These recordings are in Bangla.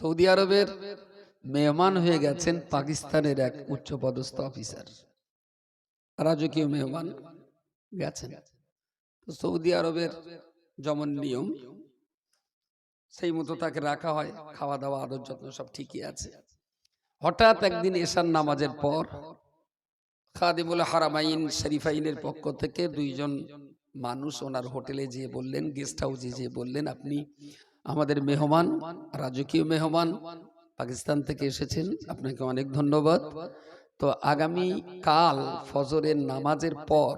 সৌদি আরবের মেহমান হয়ে গেছেন পাকিস্তানের এক উচ্চপদস্থ অফিসার। রাজকীয় মেহমান গেছেন। তো সৌদি আরবের যেমন নিয়ম, সেই মতো তাকে রাখা হয়, খাওয়া দাওয়া, আদর যত্ন সব ঠিকই আছে। হঠাৎ একদিন এশার নামাজের পর খাদিমুল হারামাইন শরীফাইনের পক্ষ থেকে দুইজন মানুষ ওনার হোটেলে যেয়ে বললেন, গেস্ট হাউসে যেয়ে বললেন, আপনি আমাদের মেহমান, রাজকীয় মেহমান পাকিস্তান থেকে এসেছেন। আপনাকে অনেক ধন্যবাদ। তো আগামী কাল ফজরের নামাজের পর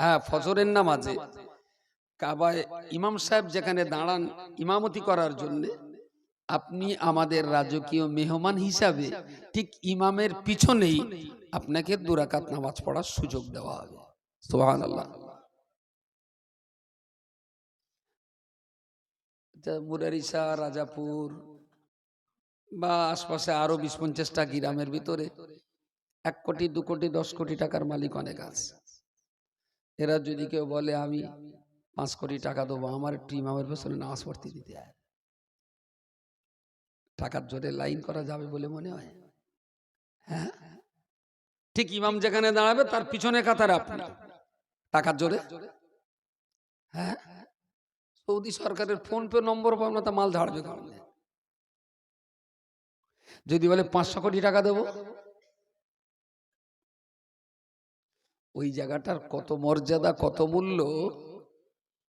হ্যাঁ ফজরের নামাজে কাবায় ইমাম সাহেব যেখানে দাঁড়ান ইমামতি করার জন্য, আপনি আমাদের রাজকীয় মেহমান হিসাবে ঠিক ইমামের পিছনেই আপনাকে দুরাকাত নামাজ পড়ার সুযোগ দেওয়া হবে। সোহান আল্লাহ মুরারিসা রাজাপুর বা আশপাশে আরও বিশ পঞ্চাশটা গ্রামের ভিতরে এক কোটি, দু কোটি, দশ কোটি টাকার মালিক অনেক আছে। এরা যদি কেউ বলে, আমি পাঁচ কোটি টাকা দেবো, আমার একটু ইমামের পেছনে নামাজ পড়তে দিতে হয় টাকার জোরে লাইন করা যাবে বলে মনে হয়। হ্যাঁ? ঠিক ইমাম যেখানে দাঁড়াবে, তার পিছনে কাতার আপনি। টাকার জোরে? হ্যাঁ? সৌদি সরকারের ফোন পে নম্বর পাবো না, তা মাল ঝাড়বে কারণ যদি বলে পাঁচশো কোটি টাকা দেবো। ওই জায়গাটার কত মর্যাদা, কত মূল্য,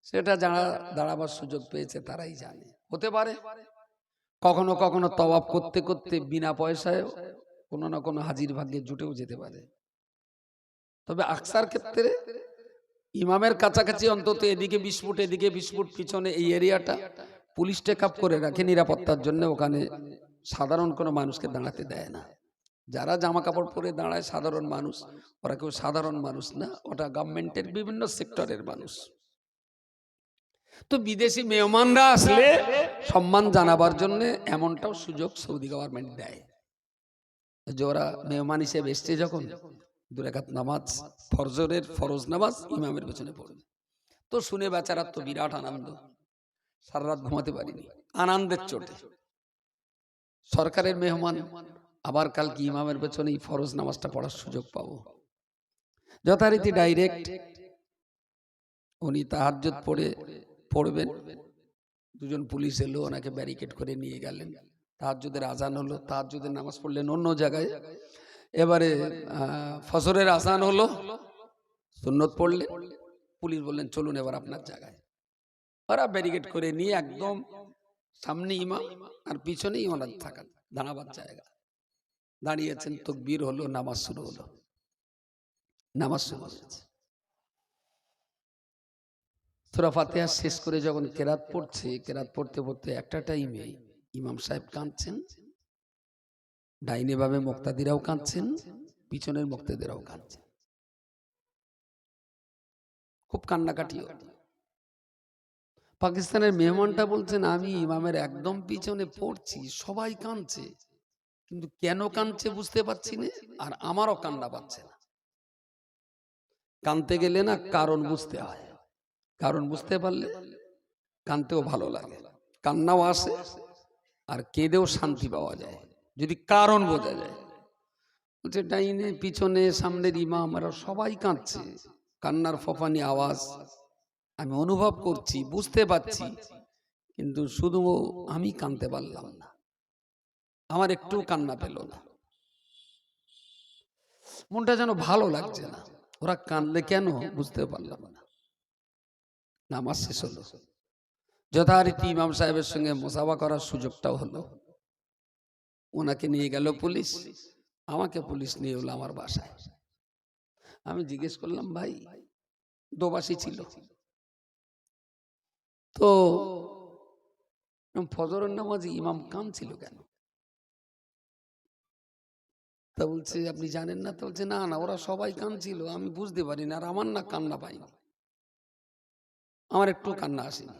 সেটা যারা দাঁড়াবার সুযোগ পেয়েছে তারাই জানে। হতে পারে। কখনো কখনো তবাব করতে করতে বিনা পয়সায় কোনো না কোনো হাজির ভাগ্যে জুটেও যেতে পারে। তবে আকসার ক্ষেত্রে ইমামের কাছাকাছি অন্তত এদিকে বিশ ফুট এদিকে বিশ ফুট পিছনে এই এরিয়াটা পুলিশ টেক আপ করে রাখে নিরাপত্তার জন্য। ওখানে সাধারণ কোনো মানুষকে দাঁড়াতে দেয় না। যারা জামা কাপড় পরে দাঁড়ায় সাধারণ মানুষ, ওরা কেউ সাধারণ মানুষ না, ওটা গভর্নমেন্টের বিভিন্ন সেক্টরের মানুষ। তো বিদেশি মেহমানরা আসলে সম্মান জানাবার জন্য এমনটাও সুযোগ সৌদি গভর্নমেন্ট দেয়। যে ওরা মেহমান হিসেবে এসছে যখন দুরাকাত নামাজ, ফরজরের ফরজ নামাজ ইমামের পেছনে পড়বে। তো শুনে বেচারার তো বিরাট আনন্দ। সারা রাত ঘুমাতে পারিনি। আনন্দের চোটে। সরকারের মেহমান, আবার কালকে ইমামের পেছনে এই ফরজ নামাজটা পড়ার সুযোগ পাবো। যথারীতি ডাইরেক্ট উনি তাহাজ্জুদ পড়ে, পড়বেন। দুজন পুলিশ এলো, ওনাকে ব্যারিকেড করে নিয়ে গেলেন। তাহাজ্জুদের আজান হলো। তাহাজ্জুদের নামাজ পড়লেন অন্য জায়গায়। এবারে আহ, আসান হলো সুন্নত পড়লে পুলিশ বললেন চলুন এবার আপনার জায়গায়। ওরা ব্যারিকেড করে নিয়ে একদম সামনে ইমাম আর পিছনেই ওনার থাকা দাঁড়াবার জায়গা। দাঁড়িয়েছেন তো তকবীর হলো নামাজ শুরু হলো। নামাজ শুরু হয়েছে সুরা ফাতেহা শেষ করে যখন কেরাত পড়ছে কেরাত পড়তে পড়তে একটা টাইমে ইমাম সাহেব কাঁদছেন। ডাইনে ভাবে মুক্তাদিরাও কাঁদছেন, পিছনের মুক্তাদিরাও কাঁদছেন। খুব কান্নাকাটি হতো। পাকিস্তানের মেহমানটা বলছেন, আমি ইমামের একদম পিছনে পড়ছি, সবাই কাঁদছে। কিন্তু কেন কাঁদছে বুঝতে পারছি না, আর আমারও কান্না পাচ্ছে না। কাঁদতে গেলে না কারণ বুঝতে হয়। কারণ বুঝতে পারলে কাঁদতেও ভালো লাগে। কান্নাও আসে, আর কেঁদেও শান্তি পাওয়া যায়। যদি কারণ বোঝা যায়। বলছে, ডাইনে, পিছনে, সামনের ইমাম, এরা সবাই কাঁদছে। কান্নার ফফানি আওয়াজ আমি অনুভব করছি, বুঝতে পারছি, কিন্তু শুধু আমি কানতে পারলাম না। আমার একটু কান্না পেল না। মনটা যেন ভালো লাগছে না। ওরা কানলে কেন? বুঝতে পারলাম না। নামাজ শেষ হলো। যথারীতি ইমাম সাহেবের সঙ্গে মোসাফা করার সুযোগটাও হলো। ওনাকে নিয়ে গেল পুলিশ। আমাকে পুলিশ নিয়ে হলো আমার বাসায়। আমি জিজ্ঞেস করলাম ভাই দোবাসী ছিল? তো ফজরের নামাজ ইমাম কান ছিল কেন? তা বলছে আপনি জানেন না? তো বলছে না না ওরা সবাই কাঁদছিল আমি বুঝতে পারি না আর আমার না কান্না পাইনি। আমার একটু কান্না আসেনি।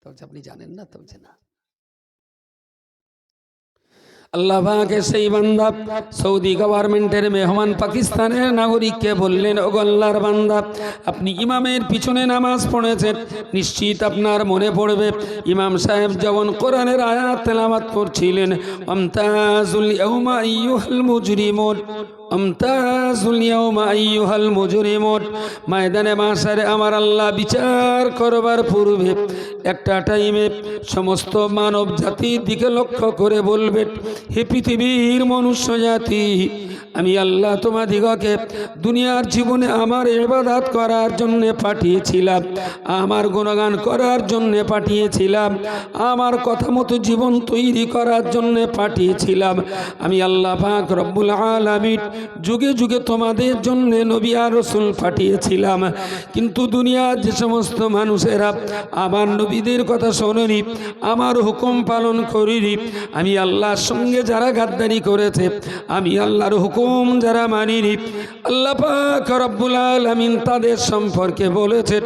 তো বলছে আপনি জানেন না? তো বলছে না। আল্লাহ সেই বান্দা সৌদি গভর্নমেন্টের মেহমান পাকিস্তানের নাগরিককে বললেন ও গল্লার বান্দা, আপনি ইমামের পিছনে নামাজ পড়েছেন, নিশ্চিত আপনার মনে পড়বে, ইমাম সাহেব যখন কোরআনের আয়াত তেলামাত করছিলেন অমতাজুল ইউমা ইউহল মুজরিমুন। ময়দানে মাসারে আমার আল্লাহ বিচার করবার পূর্বে একটা টাইমে সমস্ত মানব জাতির দিকে লক্ষ্য করে বলবে, হে পৃথিবীর মনুষ্য জাতি আমি আল্লাহ তোমাদিগকে দুনিয়ার জীবনে আমার ইবাদত করার জন্য পাঠিয়েছিলাম, আমার গুণগান করার জন্য পাঠিয়েছিলাম, আমার কথা মতো জীবন তৈরি করার জন্য পাঠিয়েছিলাম। আমি আল্লাহ পাক রব্বুল আলামিন যুগে যুগে তোমাদের জন্য নবী আর রসুল পাঠিয়েছিলাম। কিন্তু দুনিয়ার যে সমস্ত মানুষেরা আমার নবীদের কথা শোনেনি, আমার হুকুম পালন করিনি, আমি আল্লাহর সঙ্গে যারা গাদ্দারি করেছে, আমি আল্লাহর হুকুম যারা মানিনি, আল্লাহ পাক রব্বুল আলামিন তাদের সম্পর্কে বলেছেন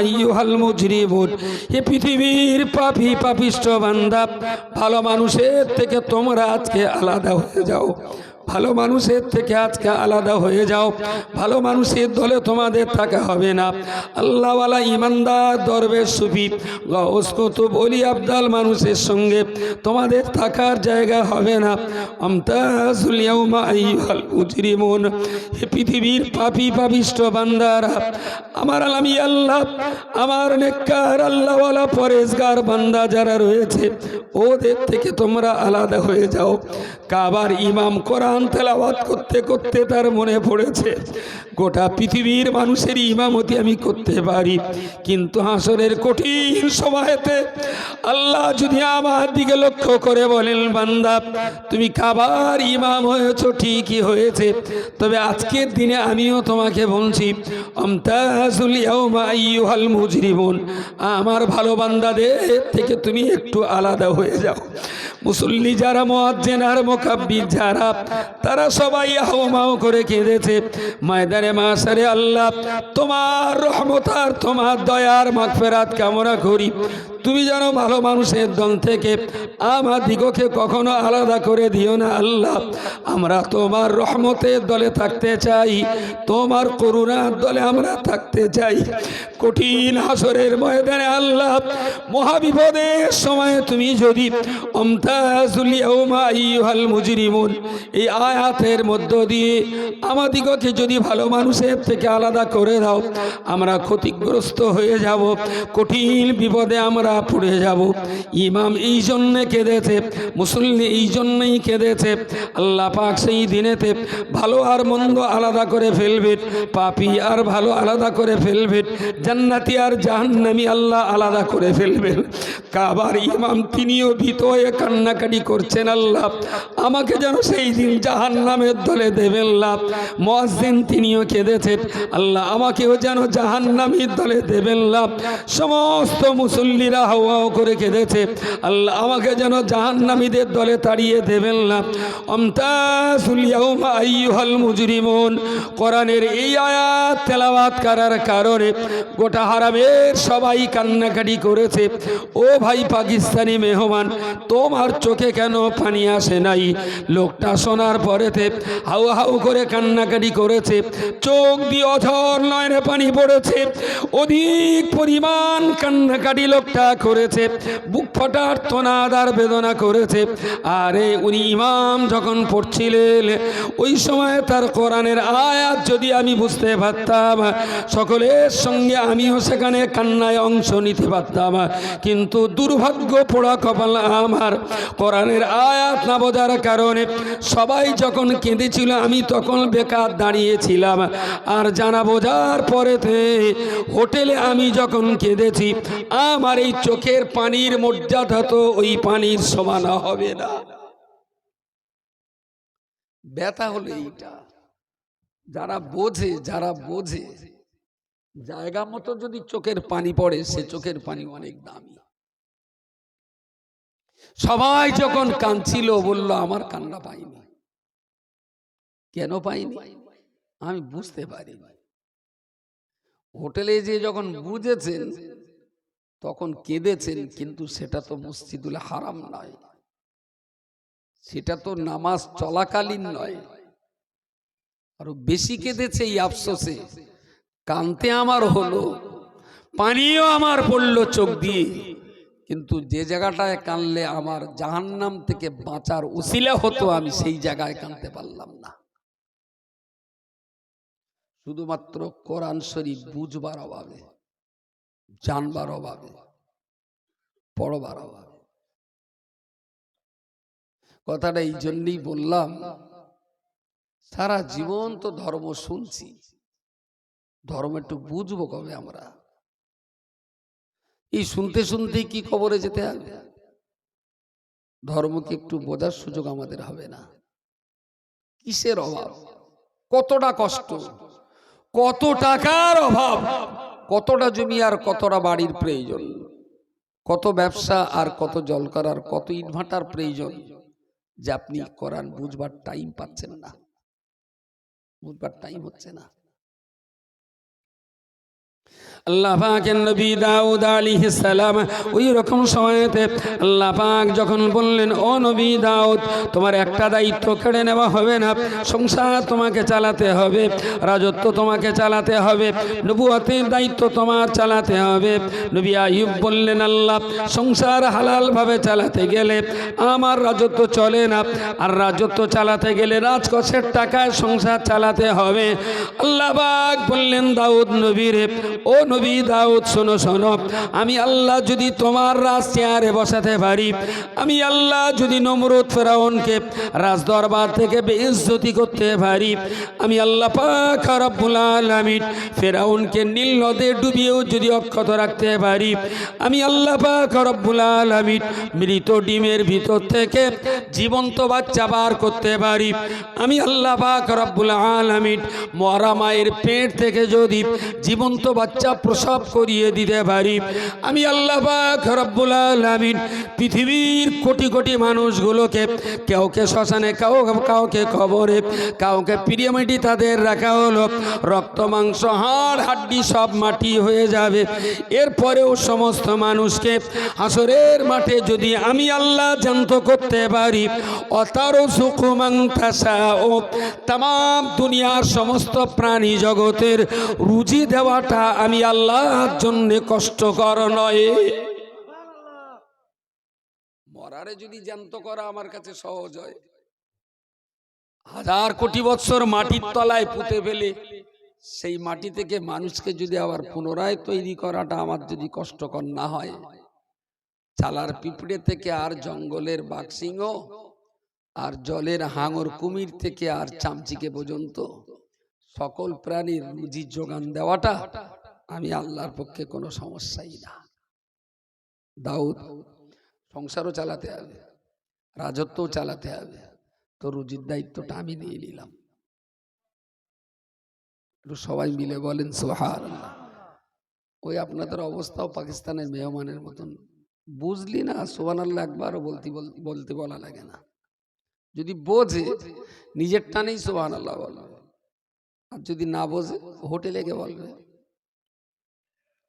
আইয়ুহাল মুজরিমুন। হে পৃথিবীর পাপি পাপিষ্ঠ বান্দা, ভালো মানুষের থেকে তোমরা আজকে আলাদা হয়ে যাও। ভালো মানুষের থেকে আজকে আলাদা হয়ে যাও। ভালো মানুষের দলে তোমাদের থাকা হবে না। আল্লাহওয়ালা ইমানদার দরবেশ সুফি কুতুব অলি আবদাল মানুষের সঙ্গে তোমাদের থাকার জায়গা হবে না। পৃথিবীর পাপি পাপিষ্ট বান্দারা, আমার আলামি আল্লাহ, আমার নেককার আল্লাহওয়ালা পরেশগার বান্দা যারা রয়েছে, ওদের থেকে তোমরা আলাদা হয়ে যাও। কাবার ইমাম কোরআন তেলাওয়াত করতে করতে তার মনে পড়েছে, গোটা পৃথিবীর মানুষের ইমামতি আমি করতে পারি। কিন্তু হাসরের কঠিন সময়তে আল্লাহ যদি আমার দিকে লক্ষ্য করে বলেন, বান্দা, তুমি কাবার ইমাম হয়েছ, ঠিকই হয়েছে। তবে আজকের দিনে আমিও তোমাকে বলছি আমার ভালো বান্দাদের থেকে তুমি একটু আলাদা হয়ে যাও। মুসল্লি যারা, মোয়াজ্জেন আর মোকাব্বির যারা তারা সবাই আহমাও করে কেঁদেছে। ময়দানে মাসারে আল্লাহ, তোমার রহমতার তোমার দয়ার মাগফেরাত কামনা করি। তুমি যেন ভালো মানুষের দল থেকে আমার দিগকে কখনো আলাদা করে দিও না আল্লাহ। আমরা তোমার রহমতের দলে থাকতে চাই, তোমার করুণার দলে আমরা থাকতে চাই। কঠিন হাসরের ময়দানে আল্লাহ মহাবিপদের সময় তুমি যদি এই আয়াতের মধ্য দিয়ে আমাদিগকে যদি ভালো মানুষের থেকে আলাদা করে দাও, আমরা ক্ষতিগ্রস্ত হয়ে যাব। কঠিন বিপদে আমরা পড়ে যাব। ইমাম এই জন্যে কেঁদেছে, মুসল্লি এই জন্যই কেঁদেছে। আল্লাহ পাক সেই দিনেতে ভালো আর মন্দ আলাদা করে ফেলবে, পাপি আর ভালো আলাদা করে ফেলবে, জান্নাতি আর জাহান্নামি আল্লাহ আলাদা করে ফেলবেন কাবার ইমাম তিনিও ভীত হয়ে কান্নাকাটি করছেন আল্লাহ। আমাকে যেন সেই দিন জাহান্নামের দলে দেবেন লাভ মহাজিন তিনিও কেঁদেছে, আল্লাহ আমাকেও যেন জাহান্নামীর দলে দেবেন লাভ সমস্ত মুসল্লিরা হাওয়াও করে কেঁদেছে। আল্লাহ আমাকে যেন জাহান্নামীদের দলে তাড়িয়ে দেবেন লাভ অমতাসুল ইয়াউমা আইয়ুহাল মুজরিমুন। কোরআনের এই আয়াত করার কারণে গোটা হারামের সবাই কান্নাকাটি করেছে। ও ভাই পাকিস্তানি মেহমান, তোমার চোখে কেন পানি আসে নাই? লোকটা শোনার পরেতে হাউ হাউ করে কান্নাকাটি করেছে। চোখ দিয়ে অঝর নয়নে পানি পড়েছে। অধিক পরিমাণ কান্নাকাটি লোকটা করেছে বুক ফটার তোনাদার বেদনা করেছে। আরে উনি ইমাম যখন পড়ছিলেন, ওই সময় তার কোরআনের আয়াত যদি আমি বুঝতে পারতাম, সকলের সঙ্গে আমিও সেখানে কান্নায় অংশ নিতে পারতাম। কিন্তু দুর্ভাগ্য পোড়া কপাল আমার কোরআনের আয়াত না বোঝার কারণে সবাই যখন কেঁদেছিল, আমি তখন বেকার দাঁড়িয়েছিলাম। আর জানা বোঝার পরেতে হোটেলে আমি যখন কেঁদেছি, আমার এই চোখের পানির মর্যাদা তো ওই পানির সমান হবে না। ব্যথা হলো এইটা। যারা বোঝে যারা বোঝে, জায়গা মতো যদি চোখের পানি পড়ে, সে চোখের পানি অনেক দামি। সবাই যখন কাঁদছিল, বলল, আমার কান্না পাইনি। কেন পাইনি? আমি বুঝতে পারিনি। হোটেলে যে যখন বুঝেছেন তখন কেঁদেছেন কিন্তু সেটা তো মসজিদুল হারাম নয়। সেটা তো নামাজ চলাকালীন নয়। আরও বেশি কেঁদেছে এই আফসোসে। কানতে আমার হলো পানিও আমার পড়ল চোখ দিয়ে। কিন্তু যে জায়গাটায় কানলে আমার জাহান্নাম থেকে বাঁচার উসিলা হতো আমি সেই জায়গায় কানতে পারলাম না। শুধুমাত্র কোরআন শরীফ বুঝবার অভাবে। জানবার অভাবে, পড়বার অভাবে। কথাটা এই জন্যই বললাম, সারা জীবন তো ধর্ম শুনছি, ধর্ম একটু বুঝব কবে আমরা? এই শুনতে শুনতেই কি কবরে যেতে হবে? ধর্মকে একটু বোঝার সুযোগ আমাদের হবে না। কিসের অভাব? কতটা কষ্ট? কত টাকার অভাব? কতটা জমি আর কতটা বাড়ির প্রয়োজন? কত ব্যবসা আর কত জল করার কত ইনভার্টার প্রয়োজন? যে আপনি করান বুঝবার টাইম পাচ্ছেন না। বুঝবার টাইম হচ্ছে না। আল্লাহ নবী দাউদ আলাইহিস সালাম ওই রকম সময়তে আল্লাহ যখন বললেন, ও নবী দাউদ, তোমার একটা দায়িত্ব কেড়ে নেওয়া হবে না। সংসার তোমাকে চালাতে হবে, রাজত্ব তোমাকে চালাতে হবে, নবুয়াতের দায়িত্ব তোমার চালাতে হবে। নবী আইয়ুব বললেন, আল্লাহ, সংসার হালালভাবে চালাতে গেলে আমার রাজত্ব চলে না। আর রাজত্ব চালাতে গেলে রাজকোষের টাকায় সংসার চালাতে হবে। আল্লাহ বললেন, দাউদ নবীরে ও নবী দাউদ, শোনো শোনো। আমি আল্লাহ যদি তোমার রাজ চেয়ারে বসাতে পারি, আমি আল্লাহ যদি নমরুদ ফেরাউনকে রাজ দরবার থেকে বেইজ্জতি করতে পারি, আমি আল্লাহ পাক ফেরাউনকে নীল নদে ডুবিয়েও যদি অক্ষত রাখতে পারি, আমি আল্লাহ পাক রব্বুল মৃত ডিমের ভিতর থেকে জীবন্ত বাচ্চা বার করতে পারি, আমি আল্লাহ পাক রব্বুল মরা মায়ের পেট থেকে যদি জীবন্ত বাচ্চা প্রসব করিয়ে দিতে পারি। আমি আল্লাহ রব্বুল পৃথিবীর কোটি কোটি মানুষগুলোকে, কাউকে শ্মশানে কাউ কাউকে কবরে, কাউকে পিরিয়মিটি তাদের রাখা হলো। রক্ত, মাংস, হাড়, হাড্ডি সব মাটি হয়ে যাবে। এরপরেও সমস্ত মানুষকে হাসরের মাঠে যদি আমি আল্লাহ জান্ত করতে পারি অতারো সুকুমাং ও তাম দুনিয়ার সমস্ত প্রাণী জগতের রুজি দেওয়াটা আমি আল্লাহর জন্য কষ্টকর নয়। মরারে যদি জ্যান্ত করা আমার কাছে সহজ হয়। হাজার কোটি বৎসর মাটির তলায় পুঁতে ফেলে, সেই মাটি থেকে মানুষকে যদি আবার পুনরায় তৈরি করাটা আমার যদি কষ্টকর না হয়, চালার পিঁপড়ে থেকে আর জঙ্গলের বাঘসিংহ, আর জলের হাঙর কুমির থেকে আর চামচিকে পর্যন্ত, সকল প্রাণীর রুজি যোগান দেওয়াটা আমি আল্লাহর পক্ষে কোনো সমস্যাই না। দাউদ, সংসারও চালাতে হবে, রাজত্বও চালাতে হবে, তো রুজির দায়িত্বটা আমি নিয়ে নিলাম। একটু সবাই মিলে বলেন সোহার ওই আপনাদের অবস্থাও পাকিস্তানের মেহমানের মতন। বুঝলি না সোহান আল্লাহ একবারও বলতে, বল- বলতে বলা লাগে না। যদি বোঝে নিজের টানেই সোহান আল্লাহ বলবে। আর যদি না বোঝে, হোটেলে গিয়ে বলবে।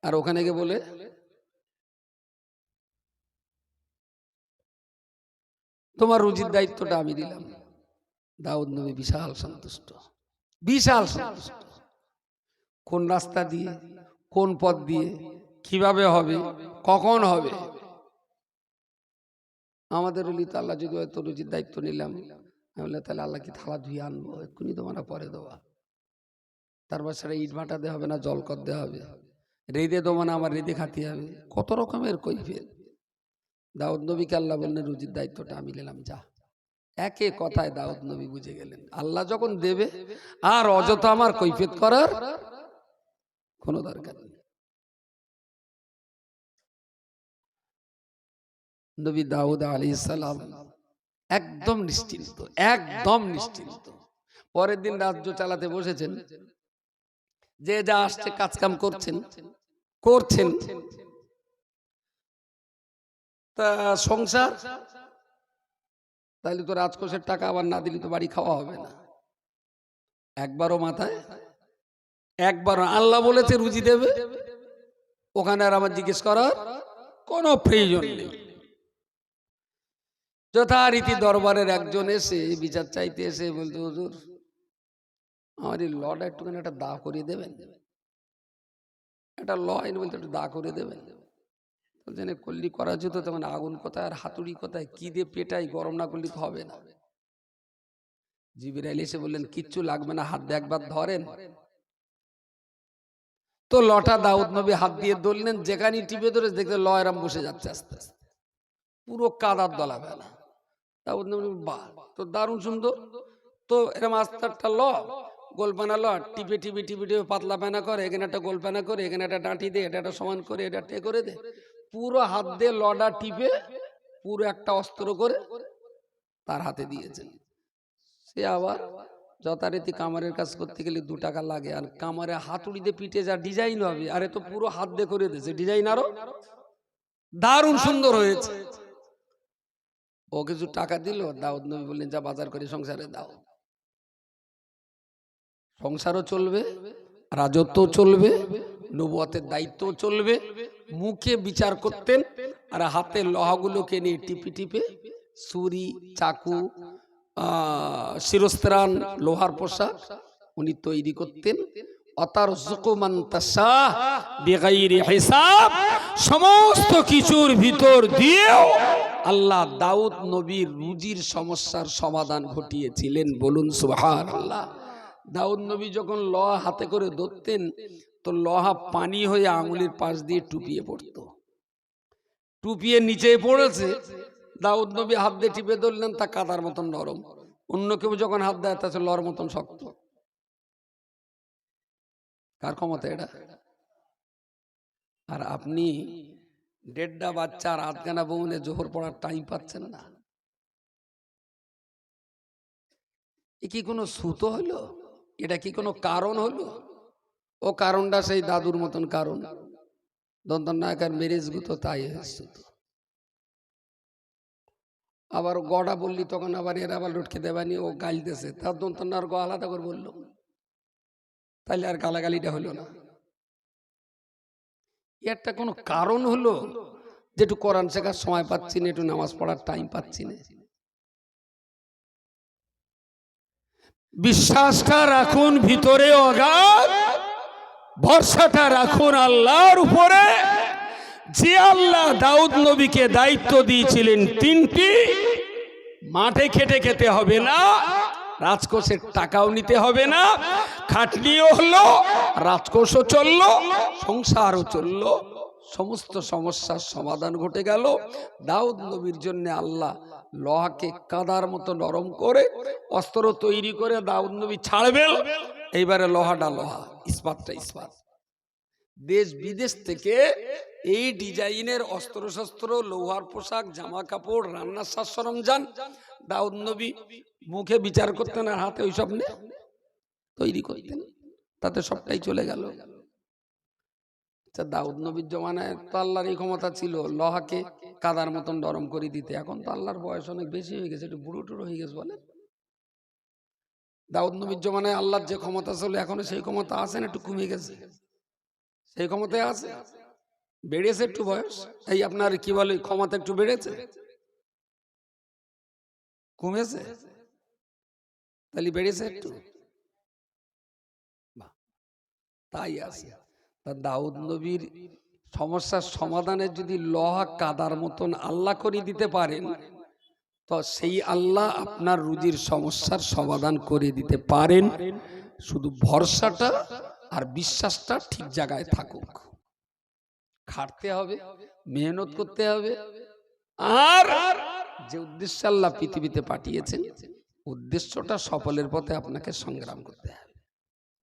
আর ওখানে গিয়ে বলে তোমার রুজির দায়িত্বটা আমি দিলাম। দাউদ নবী বিশাল সন্তুষ্ট। বিশাল সন্তুষ্ট। কোন রাস্তা দিয়ে কোন পথ দিয়ে কীভাবে হবে কখন হবে? আমাদের তো আল্লাহ যদি হয়তো রুজির দায়িত্ব নিলাম আমি বললাম, তাহলে আল্লাহ কি থালা ধুয়ে আনব? এক্ষুনি তো মানে পরে দেওয়া। তারপর সেটা ইট ভাটা দেওয়া হবে না জল কর দেওয়া হবে। রেদে দেবো না আমার রেদে খাতে হবে। কত রকমের কৈফিয়ত। দাউদ নবীকে আল্লাহ বললেন, রুজির দায়িত্বটা আমি নিলাম, যা। একে কথায় দাউদ নবী বুঝে গেলেন। আল্লাহ যখন দেবে, আর অযথা আমার কৈফিয়ত করার কোনো দরকার নেই। নবী দাউদ আলী সালাম একদম নিশ্চিন্ত একদম নিশ্চিন্ত। পরের দিন রাজ্য চালাতে বসেছেন। যে যা আসছে কাজ কাম করছেন করছেন। তা সংসার? তাহলে তো রাজকোষের টাকা আবার না দিলে তো বাড়ি খাওয়া হবে না। একবারও মাথায়? একবারও আল্লাহ বলেছে রুজি দেবে? ওখানে আর আমার জিজ্ঞেস করার কোনো প্রয়োজন নেই। যথারীতি দরবারের একজন এসে, বিচার চাইতে এসে বলতে হুজুর আমার এই লটা একটুখানি একটা দা করিয়ে দেবেন। একটা ল আইন বলতে একটু দা করে দেবেন। এ কল্লি করা যেত, তখন আগুন কোথায় আর হাতুড়ি কোথায়? কি দিয়ে পেটাই? গরম না করলে তো হবে না। জিবিরাইল এসে বললেন, কিচ্ছু লাগবে না, হাত দিয়ে একবার ধরেন। তো লটা দাউদ নবী হাত দিয়ে ধরলেন যেখানে টিপে ধরে দেখতে ল এরম বসে যাচ্ছে আস্তে আস্তে। পুরো কাদার দলা বেলা। দাউদ নবী বা তো দারুণ সুন্দর। তো এরম আস্তে একটা ল গোল পানা ল টিপে টিপে টিপে টিপে পাতলা পানা করে, এখানে একটা গোল পানা করে, এখানে একটা ডাঁটি দে, এটা একটা সমান করে, এটা টে করে দে। পুরো হাত দিয়ে লডা টিপে পুরো একটা অস্ত্র করে তার হাতে দিয়েছেন সে আবার যথারীতি কামারের কাজ করতে গেলে দু টাকা লাগে, আর কামারে হাতুড়ি দিয়ে পিঠে যা ডিজাইন হবে, আরে তো পুরো হাত দিয়ে করে দিয়েছে। ডিজাইন আরও দারুণ সুন্দর হয়েছে। ও কিছু টাকা দিল, দাউদ নবী বললেন, যা বাজার করে সংসারে দাও। সংসারও চলবে রাজত্ব চলবে, নবুয়তের দায়িত্ব চলবে, মুখে বিচার করতেন আর হাতে লোহাগুলোকে নিয়ে টিপে টিপে ছুরি, চাকু শিরস্ত্রাণ, লোহার পোশাক উনি তৈরি করতেন। সমস্ত কিছুর ভিতর দিয়েও আল্লাহ দাউদ নবীর রুজির সমস্যার সমাধান ঘটিয়েছিলেন বলুন সুবহান আল্লাহ দাউদ নবী যখন লোহা হাতে করে ধরতেন, তো লহা পানি হয়ে আঙুলের পাশ দিয়ে টুপিয়ে পড়তো। টুপিয়ে নিচে পড়েছে। দাউদ নবী হাত দিয়ে টিপে ধরলেন, তা কাদার মতন নরম। অন্য কেউ যখন হাত দেয়, তা হচ্ছে লর মতন শক্ত। কার ক্ষমতা এটা? আর আপনি দেড়টা বাচ্চা আর আধখানা বউনে জোহর পড়ার টাইম পাচ্ছেন না। এ কি কোনো সুতো হলো? এটা কি কোনো কারণ হলো? ও কারণটা সেই দাদুর মতন কারণ। দন্তন নায়কার মেরেজ গুতো তাই হয়েছে। আবার গড়া বললি, তখন আবার এর আবার লটকে দেবানি, ও গালিতেছে। তার দন্তন আর গ আলাদা করে বলল, তাইলে আর গালাগালিটা হলো না। একটা কোনো কারণ হলো? যে একটু কোরআন শেখার সময় পাচ্ছি না, একটু নামাজ পড়ার টাইম পাচ্ছি না। বিশ্বাসটা রাখুন ভিতরে অগাধ। ভরসাটা রাখুন আল্লাহর উপরে। যে আল্লাহ দাউদ নবীকে দায়িত্ব দিয়েছিলেন তিনটি। মাঠে খেটে খেতে হবে না, রাজকোষের টাকাও নিতে হবে না, খাটনিও হলো, রাজকোষও চলল, সংসারও চলল, সমস্ত সমস্যার সমাধান ঘটে গেল। দাউদ নবীর জন্য আল্লাহ লোহাকে কাদার মতো নরম করে অস্ত্র তৈরি করে দাউদ নবী ছাড়বেন। এইবারে লোহাটা লোহা, ইস্পাতটা ইস্পাত। দেশ বিদেশ থেকে এই ডিজাইনের অস্ত্র শস্ত্র লোহার পোশাক জামা কাপড় রান্নার সাজ সরঞ্জাম দাউদ নবী মুখে বিচার করতেন আর হাতে ওই সব নিয়ে তৈরি করতেন। তাতে সবটাই চলে গেল। আচ্ছা দাউদ নবীর জমানায় তো আল্লাহর এই ক্ষমতা ছিল, লোহাকে কাদার মতন নরম করে দিতে। এখন তো আল্লাহর বয়স অনেক বেশি হয়ে গেছে, একটু বুড়ো টুড়ো হয়ে গেছে বলে দাউদ নবীর জমানায় আল্লাহর যে ক্ষমতা ছিল, এখনও সেই ক্ষমতা আছে না একটু কমে গেছে? সেই ক্ষমতায় আছে? বেড়েছে একটু বয়স? এই আপনার কি বলে, ক্ষমতা একটু বেড়েছে? কমেছে? তাহলে বেড়েছে একটু। তাই আছে। তা দাউদ নবীর সমস্যার সমাধানে যদি লোহা কাদার মতন আল্লাহ করে দিতে পারেন, তো সেই আল্লাহ আপনার রুজির সমস্যার সমাধান করে দিতে পারেন। শুধু ভরসাটা আর বিশ্বাসটা ঠিক জায়গায় থাকুক। খাটতে হবে, মেহনত করতে হবে। আর যে উদ্দেশ্য আল্লাহ পৃথিবীতে পাঠিয়েছেন, উদ্দেশ্যটা সফলের পথে আপনাকে সংগ্রাম করতে হবে।